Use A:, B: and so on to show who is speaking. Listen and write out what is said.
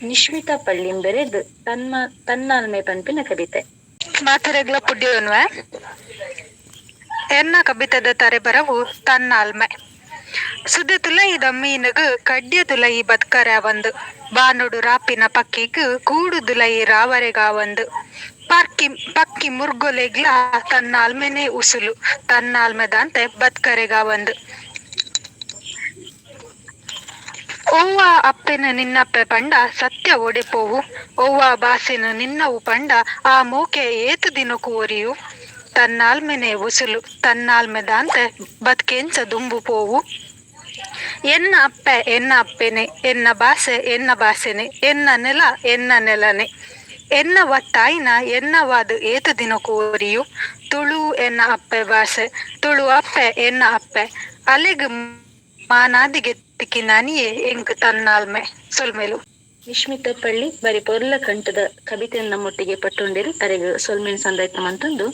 A: ನಿಶ್ಮಿತ ಪಳ್ಳಿಂಬೆರೆದ್ ತನ್ಮ ತನ್ನಾಲ್ಮೆ ಪನ್ಪಿನ ಕವಿತೆ.
B: ಮಾತರೆಗ್ಲ ಪುಡ್ಯೋನ್ವೆ? ಎನ್ನ ಕಬಿತದ ತರೆ ಬರವು ತನ್ನಾಲ್ಮೆ ಸುದ್ದಿ ತುಲೈದ ದಮ್ಮೀನಗ, ಕಡ್ಯ ತುಲೈ ಬದ್ಕರ ಒಂದು ಬಾನುಡು ರಾಪಿನ ಪಕ್ಕಿಗ್ ಕೂಡು ದುಲೈ ರಾವರೆಗ ಒಂದು ಪಕ್ಕಿ ಪಕ್ಕಿ ಮುರ್ಗೊಲೆಗ್ಲ ತನ್ನಾಲ್ಮೆನೆ ಉಸುಲು. ತನ್ನಾಲ್ಮೆದಂತೆ ಬದ್ಕರೆಗ ಒಂದು ಓವ್ವ ಅಪ್ಪಿನ ನಿನ್ನಪ್ಪೆ ಪಂಡ ಸತ್ಯ ಒಡೆಪೋವು. ಒವ್ವ ಬಾಸಿನ ನಿನ್ನವು ಪಂಡ ಆ ಮೂಕೆ ಏತು ದಿನ ಕೋರಿಯು ತನ್ನಾಲ್ಮೆನೆ ಉಸುಲು ತನ್ನಾಲ್ಮೆದಾಂತೆ ಬದ್ಕೆಂಚ ದುಂಬು ಪೋವು. ಎನ್ನ ಅಪ್ಪ, ಎನ್ನ ಅಪ್ಪೆನೆ, ಎನ್ನ ಬಾಸೆ, ಎನ್ನ ಬಾಸೆನೆ, ಎನ್ನ ನೆಲ, ಎನ್ನ ನೆಲನೆ. ಎನ್ನ ಒತ್ತಾಯಿನ ಎನ್ನವಾದು ಏತು ದಿನ ಕೋರಿಯು ತುಳು, ಎನ್ನ ಅಪ್ಪೆ, ಬಾಸೆ, ತುಳು ಅಪ್ಪೆ, ಎನ್ನ ಅಪ್ಪೆ. ಅಲೆಗ್ ಮಾನಾದಿಗೆ ತಿಕ್ಕಿನಾನಿಯೇ ಎಂಕ್ ತನ್ನಾಲ್ಮೆ ಸೊಲ್ಮೇಲು
A: ವಿಶ್ಮಿತ ಪಳ್ಳಿ ಬರಿ ಪೊರ್ಲ ಕಂಠದ ಕವಿತೆಯನ್ನ ನಮ್ಮೊಟ್ಟಿಗೆ ಪಟ್ಟುಂಡಿರು ಅರೆಗ್ ಸೊಲ್ಮೆನ್ ಸಂದಾಯ್ತ ಮಂತಂದು